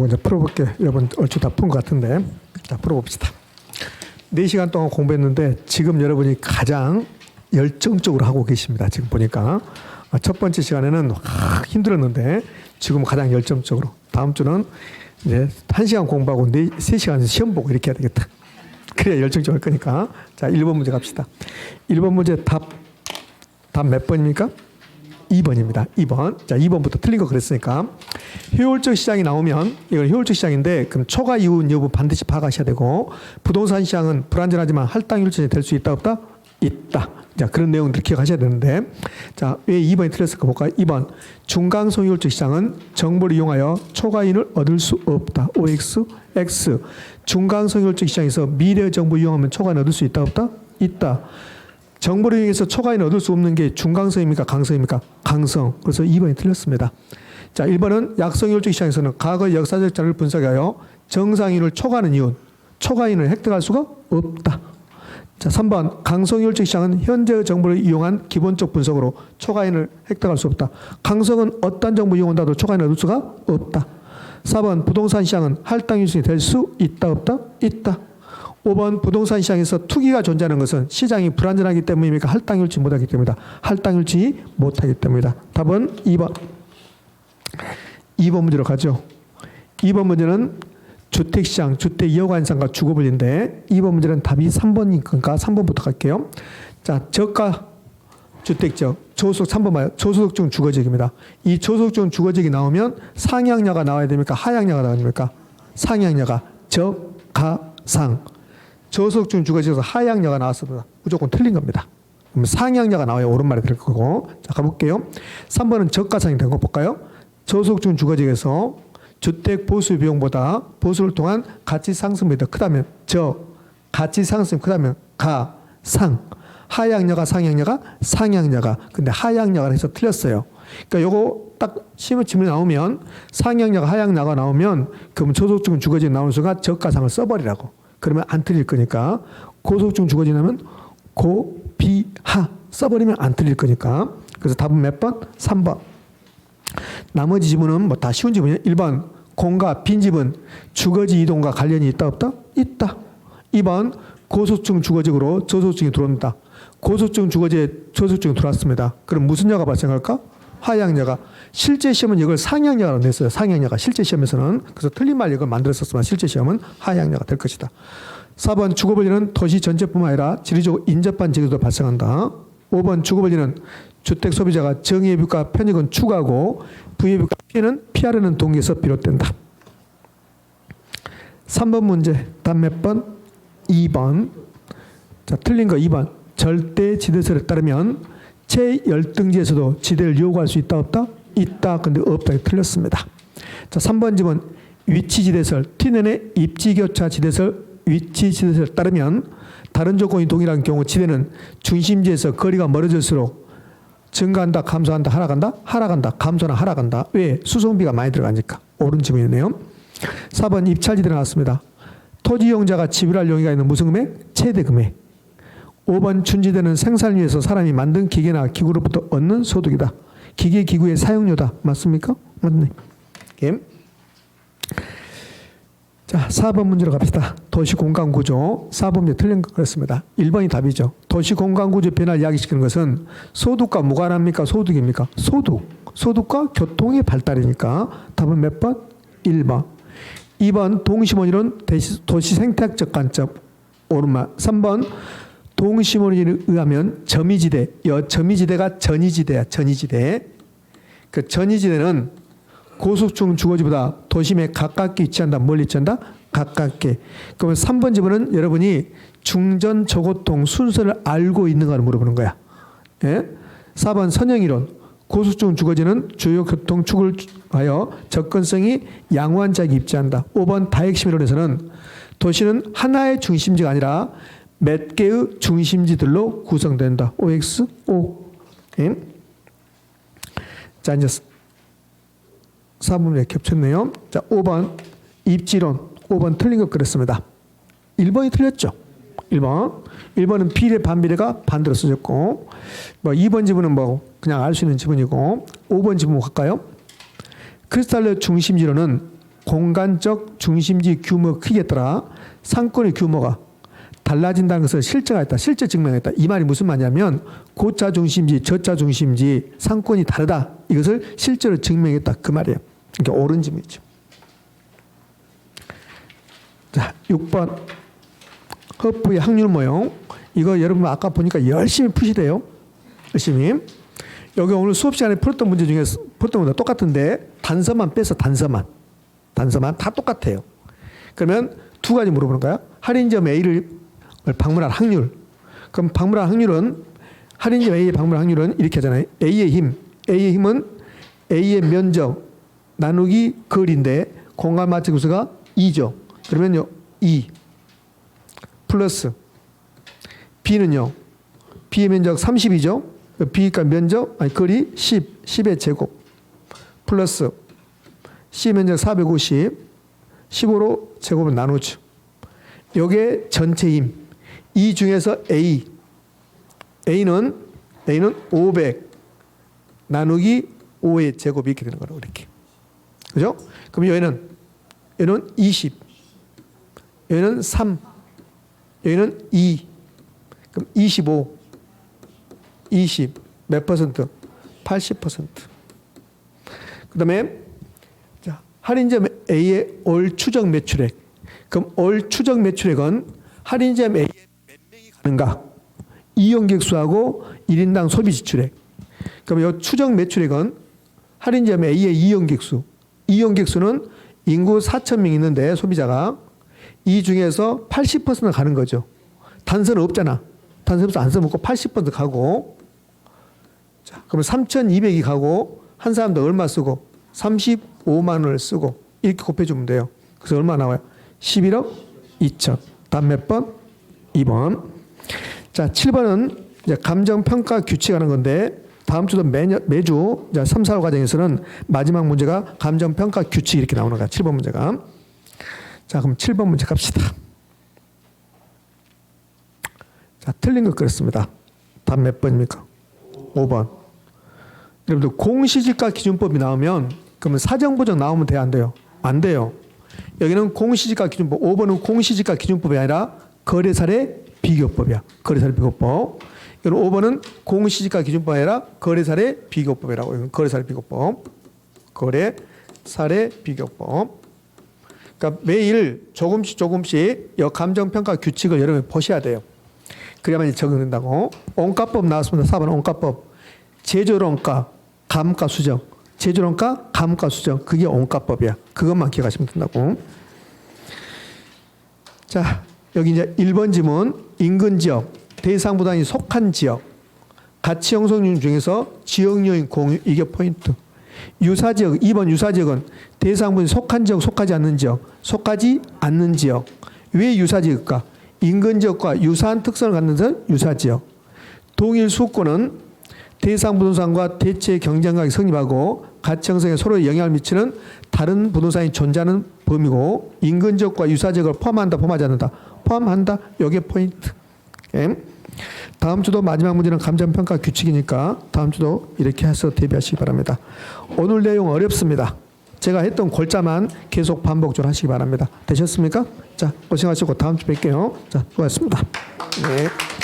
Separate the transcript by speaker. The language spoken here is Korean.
Speaker 1: 하고 이제 풀어볼게. 여러분 얼추 다 푼 것 같은데. 자, 풀어봅시다. 4시간 동안 공부했는데 지금 여러분이 가장 열정적으로 하고 계십니다. 지금 보니까. 아, 첫 번째 시간에는 확 힘들었는데 지금 가장 열정적으로. 다음 주는 이제 1시간 공부하고 3시간 시험 보고 이렇게 해야 되겠다. 그래야 열정적으로 할 거니까. 자, 1번 문제 갑시다. 1번 문제 답, 답 몇 번입니까? 2번입니다. 2번. 자, 2번부터 틀린 거 그랬으니까. 효율적 시장이 나오면 이건 효율적 시장인데 그럼 초과 이윤 여부 반드시 파악하셔야 되고 부동산 시장은 불안전하지만 할당률전이 될 수 있다 없다? 있다. 자, 그런 내용들 기억하셔야 되는데 자, 왜 2번이 틀렸을까 볼까요? 2번. 중강성 효율적 시장은 정보를 이용하여 초과 이윤을 얻을 수 없다. OX, X. 중강성 효율적 시장에서 미래 정보 이용하면 초과는 얻을 수 있다 없다? 있다. 정보를 이용해서 초과인을 얻을 수 없는 게 중강성입니까? 강성입니까? 강성. 그래서 2번이 틀렸습니다. 자, 1번은 약성효율적 시장에서는 과거의 역사적 자료를 분석하여 정상인을 초과하는 이윤, 초과인을 획득할 수가 없다. 자, 3번 강성효율적 시장은 현재의 정보를 이용한 기본적 분석으로 초과인을 획득할 수 없다. 강성은 어떤 정보 이용한다도 초과인을 얻을 수가 없다. 4번 부동산 시장은 할당유순이 될 수 있다 없다? 있다. 5번 부동산 시장에서 투기가 존재하는 것은 시장이 불안전하기 때문입니까? 할당일치 못하기 때문이다. 할당일치 못하기 때문이다. 답은 2번. 2번 문제로 가죠. 2번 문제는 주택시장, 주택 이어관상과 주거분리인데 2번 문제는 답이 3번이니까 3번부터 갈게요. 자, 저가 주택적, 조소득 3번 봐요. 조소득 중 주거지역입니다. 이 조소득 중 주거지역이 나오면 상향녀가 나와야 됩니까? 하향녀가 나와야 됩니까? 상향녀가 저가상. 저소득 중 주거지역에서 하향녀가 나왔습니다. 무조건 틀린 겁니다. 그럼 상향녀가 나와야 옳은 말이 될 거고. 자, 가볼게요. 3번은 저가상이 된 거 볼까요? 저소득 중 주거지역에서 주택 보수 비용보다 보수를 통한 가치 상승이 더 크다면 저 가치 상승이 크다면 가, 상. 하향녀가 상향녀가 상향녀가 근데 하향녀가 해서 틀렸어요. 그러니까 요거 딱 시험 질문이 나오면 상향녀가 하향녀가 나오면 그러면 저소득 주거지 나오는 순간 저가상을 써버리라고. 그러면 안 틀릴 거니까 고소득 주거 지 나면 고, 비, 하 써버리면 안 틀릴 거니까. 그래서 답은 몇 번? 3번. 나머지 지문은 뭐 다 쉬운 지문이에요. 1번 공과 빈집은 주거지 이동과 관련이 있다 없다? 있다. 2번 고소증 주거지으로 저소증이 들어온다. 고소증 주거지에 저소증이 들어왔습니다. 그럼 무슨 여가 발생할까? 하향여가. 실제 시험은 이걸 상향여가로 냈어요. 상향여가. 실제 시험에서는. 그래서 틀린 말 이걸 만들었었지만 실제 시험은 하향여가 될 것이다. 4번 주거벌리는 도시 전체뿐만 아니라 지리적 인접한 지역에도 발생한다. 5번 주거벌리는 주택 소비자가 정예비과 편익은 추가하고 부예비과 피해는 피하려는 동기에서 비롯된다. 3번 문제 답몇 번? 2번. 자, 틀린 거 2번. 절대 지대설에 따르면 제열등지에서도 지대를 요구할 수 있다 없다? 있다. 근데 없다. 틀렸습니다. 자, 3번 집은 위치 지대설, T는의 입지 교차 지대설, 위치 지대설에 따르면 다른 조건이 동일한 경우 지대는 중심지에서 거리가 멀어질수록 증가한다, 감소한다, 하락한다, 하락한다, 감소나 하락한다. 왜? 수송비가 많이 들어가니까. 옳은 질문이네요. 4번 입찰지대 나왔습니다. 토지 이용자가 지불할 용의가 있는 무슨 금액? 최대 금액. 5번 춘지대는 생산을 위해서 사람이 만든 기계나 기구로부터 얻는 소득이다. 기계 기구의 사용료다. 맞습니까? 맞네. 예. 자, 4번 문제로 갑시다. 도시 공간 구조. 4번 문제 틀린 것 같습니다. 1번이 답이죠. 도시 공간 구조 변화를 이야기시키는 것은 소득과 무관합니까? 소득입니까? 소득. 소득과 교통의 발달이니까 답은 몇 번? 1번. 2번 동시몬이론 도시 생태학적 관점. 옳은 말. 3번 동시몬에 의하면 점이지대. 여 점이지대가 전이지대야. 전이지대. 그 전이지대는 고속중 주거지보다 도심에 가깝게 위치한다. 멀리 위치한다? 가깝게. 그러면 3번 지문은 여러분이 중전 저고통 순서를 알고 있는가를 물어보는 거야. 예? 4번 선형이론. 고속중 주거지는 주요 교통 축을 하여 접근성이 양호한 지역에 입지한다. 5번 다핵심이론에서는 도시는 하나의 중심지가 아니라 몇 개의 중심지들로 구성된다. OX, O. 예? 자, 이제 4번에 겹쳤네요. 자, 5번 입지론 5번 틀린 것 그랬습니다. 1번이 틀렸죠. 1번. 1번은 비례 반비례가 반대로 써졌고 뭐 2번 지문은 뭐 그냥 알 수 있는 지문이고 5번 지문 갈까요? 크리스탈의 중심지로는 공간적 중심지 규모 크기에 따라 상권의 규모가 달라진다는 것을 실증하였다. 실제 증명했다. 이 말이 무슨 말이냐면 고자 중심지, 저자 중심지 상권이 다르다. 이것을 실제로 증명했다. 그 말이에요. 그러니까 옳은 점이죠. 자, 6번 허프의 확률 모형. 이거 여러분 아까 보니까 열심히 푸시대요. 열심히. 여기 오늘 수업 시간에 풀었던 문제 중에 풀었던 문제 똑같은데 단서만 빼서 단서만. 단서만 다 똑같아요. 그러면 두 가지 물어보는 거야. 할인점 A를 방문할 확률. 그럼 방문할 확률은 할인점 A의 방문 확률은 이렇게 하잖아요. A의 힘. A의 힘은 A의 면적 나누기 거리인데 공간 마찰 구수가 2죠. 그러면요. 2 플러스 B는요. B의 면적 30이죠. B니까 면적 아니 거리 10 10의 제곱 플러스 C 면적 450 15로 제곱을 나누죠. 요게 전체 힘. 이 중에서 A A는 A는 500 나누기 5의 제곱이 이렇게 되는 거라고 이렇게. 그죠? 그럼 여기는 여기는 20 여기는 3 여기는 2 그럼 25 20 몇 퍼센트? 80%. 그다음에 자, 할인점 A의 올 추적 매출액. 그럼 올 추적 매출액은 할인점 A에 몇 명이 가는가? 이용객 수하고 1인당 소비 지출액. 그럼 이 추적 매출액은 할인점 A의 이용객 수. 이용객 수는 인구 4천 명 있는데 소비자가 이 중에서 80% 가는 거죠. 단서는 없잖아. 단서 없어 안 써먹고 80% 가고 자, 그러면 3,200이 가고 한 사람도 얼마 쓰고 35만 원을 쓰고 이렇게 곱해주면 돼요. 그래서 얼마 나와요? 11억 2천. 다음 몇 번? 2번. 자, 7번은 이제 감정 평가 규칙하는 건데 다음 주도 매년 매주 이제 3, 4월 과정에서는 마지막 문제가 감정 평가 규칙 이렇게 나오는 거야. 7번 문제가. 자, 그럼 7번 문제 갑시다. 자, 틀린 거 그렇습니다. 답 몇 번입니까? 5번. 여러분들 공시지가 기준법이 나오면 그러면 사정보정 나오면 돼요, 안 돼요? 안 돼요. 여기는 공시지가 기준법, 5번은 공시지가 기준법이 아니라 거래사례 비교법이야. 거래사례 비교법. 여기는 5번은 공시지가 기준법이 아니라 거래사례 비교법이라고. 여기는 거래사례 비교법. 거래사례 비교법. 그러니까 매일 조금씩 조금씩 이 감정평가 규칙을 여러분이 보셔야 돼요. 그래야만 적용된다고. 원가법 나왔습니다. 4번 원가법. 제조원가, 감가 수정. 제조원가, 감가 수정. 그게 원가법이야. 그것만 기억하시면 된다고. 자, 여기 이제 1번 지문 인근 지역, 대상 부담이 속한 지역, 가치 형성률 중에서 지역 요인 공유 이게 포인트. 유사 지역 2번 유사 지역은 대상 부담이 속한 지역, 속하지 않는 지역, 속하지 않는 지역. 왜 유사 지역일까? 인근 지역과 유사한 특성을 갖는 것 유사 지역. 동일 수권은 대상 부동산과 대체 경쟁각이 성립하고 가치 형성에 서로 영향을 미치는 다른 부동산이 존재하는 범위고 인근 지역과 유사 지역을 포함한다, 포함하지 않는다. 포함한다. 요게 포인트. 오케이? 다음 주도 마지막 문제는 감정평가 규칙이니까 다음 주도 이렇게 해서 대비하시기 바랍니다. 오늘 내용 어렵습니다. 제가 했던 골자만 계속 반복 좀 하시기 바랍니다. 되셨습니까? 자, 고생하시고 다음 주 뵐게요. 자, 수고하셨습니다. 네.